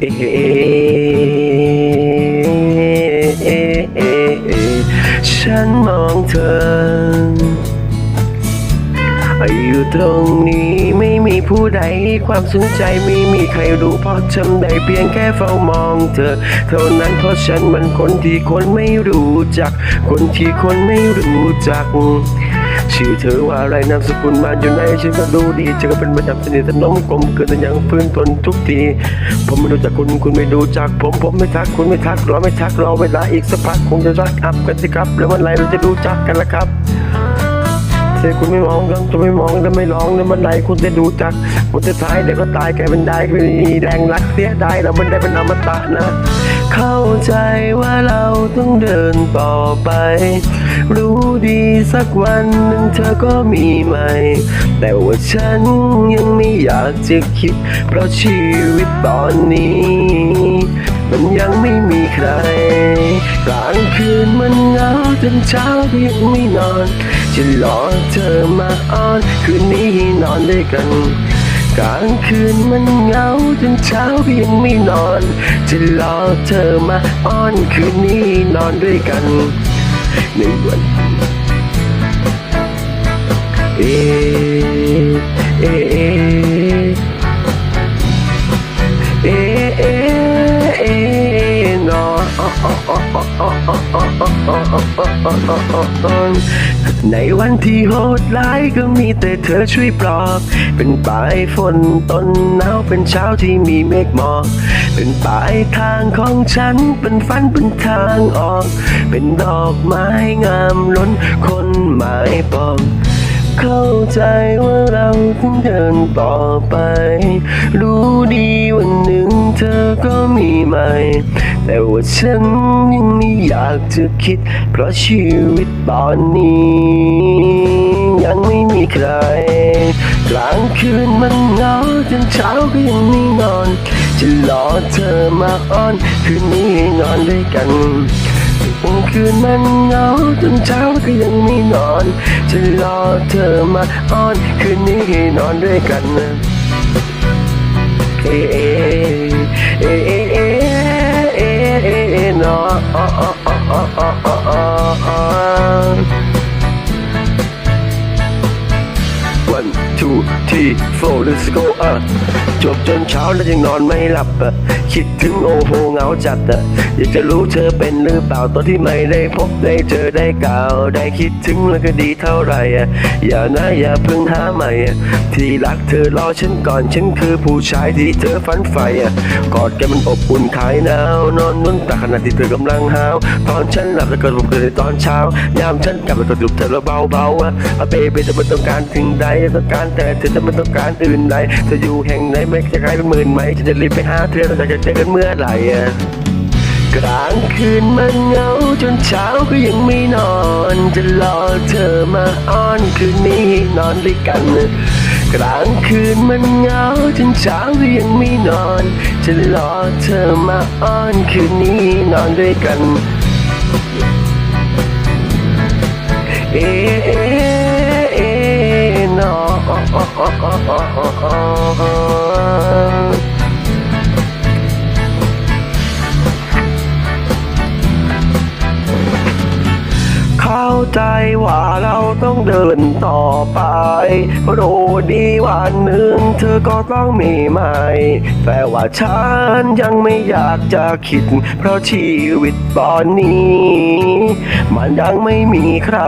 ฉันมองเธอ อยู่ตรงนี้ไม่มีผู้ใดให้ความสนใจไม่มีใครรู้เพราะจำได้เพียงแค่เฝ้ามองเธอ เท่านั้นเพราะฉันมันคนที่คนไม่รู้จัก คนที่คนไม่รู้จัก ชื่อเธอว่าอะไรนามสกุลมาอยู่ไหนฉันก็ดูดีเธอก็เป็นประจำสนิทสนมกลมเกินแต่ยังพื้นทนทุกที ผมไม่รู้จักคุณคุณไม่ดูจากผมผมไม่ทักคุณไม่ทักรอไม่ทักรอเวลาอีกสักพักคงจะรักอับกันสิครับ แล้ววันไหนเราจะดูจักกันละครับ เธอคุณไม่มองกันจะไม่มองจะไม่ร้องแล้วมันไหนคุณจะดูจักคนสุดท้ายเดี๋ยวก็ตายแกเป็นได้ไม่มีแรงรักเสียได้แล้วมันได้เป็นอมตะนะ เข้าใจว่าเราต้องเดินต่อไป รู้ดีสักวันหนึ่งเธอก็มีใหม่ แต่ว่าฉันยังไม่อยากจะคิด เพราะชีวิตตอนนี้ มันยังไม่มีใคร กลางคืนมันเหงาจนเช้ายังไม่นอนจะรอเธอมาอ้อนคืนนี้นอนด้วยกัน กลางคืนมันเหงาจนเช้ายังไม่นอนจะรอเธอมาอ้อนคืนนี้นอนด้วยกันในวันเอเอเอเอ เอะเอะนอในวันที่โหดร้ายก็มีแต่เธอช่วยปลอบ เป็นปลายฝนต้นหนาวเป็นเช้าที่มีเมฆหมอกเป็นปลายทางของฉันเป็นฝันเป็นทางออก เป็นดอกไม้งามล้นคนหมายปอง ใจว่าเราต้องเดินต่อไป รู้ดีวันหนึ่งเธอก็มีใหม่ แต่ว่าฉันยังไม่อยากจะคิด เพราะชีวิตตอนนี้ ยังไม่มีใคร กลางคืนมันเหงาจนเช้าก็ยังไม่นอน จะรอเธอมาอ้อน คืนนี้นอนด้วยกัน กลางคืนมันเหงาจนเช้าก็ยังไม่นอนจะรอเธอมาอ้อนคืนนี้ให้นอนด้วยกันนะเอะเอะเอะเอะเอะเอะเอะเอะนอน one two three four let's go อะจบจนเช้าแล้วยังนอนไม่หลับอะ คิดถึงโอโหเหงาจัดอะอยากจะรู้เธอเป็นหรือเปล่าตอนที่ไม่ได้พบได้เจอได้กล่าว ได้คิดถึงแล้วก็ดีเท่าไหร่อะอย่านะอย่าเพิ่งหาใหม่อะที่รักเธอรอฉันก่อนฉันคือผู้ชายที่เธอฝันใฝ่อะกอดกันมันอบอุ่นคลายหนาวนอนนุ่นตาขณะที่เธอกำลังหาวตอนฉันหลับแล้วก็ผมเกิดในตอนเช้ายามฉันกลับมาตกดุบเธอแล้วเบาๆอะอะเบเบจะไม่ต้องการถึงใดต้องการแต่เธอจะไม่ต้องการอื่นใดเธออยู่แห่งไหนไม่จะใครเป็นหมื่นไหมฉันจะรีบไปหาเธอเราจะเจอกันเมื่อไหร่อะกลางคืนมันเหงาจนเช้าก็ยังไม่นอน จะรอเธอมาอ้อนคืนนี้นอนด้วยกัน กลางคืนมันเหงาจนเช้าก็ยังไม่นอน จะรอเธอมาอ้อนคืนนี้นอนด้วยกัน เอะเอะเอะนอน ใจว่าเราต้องเดินต่อไปรู้ดีวันหนึ่งเธอก็ต้องมีใหม่ แต่ว่าฉันยังไม่อยากจะคิด เพราะชีวิตตอนนี้ มันยังไม่มีใคร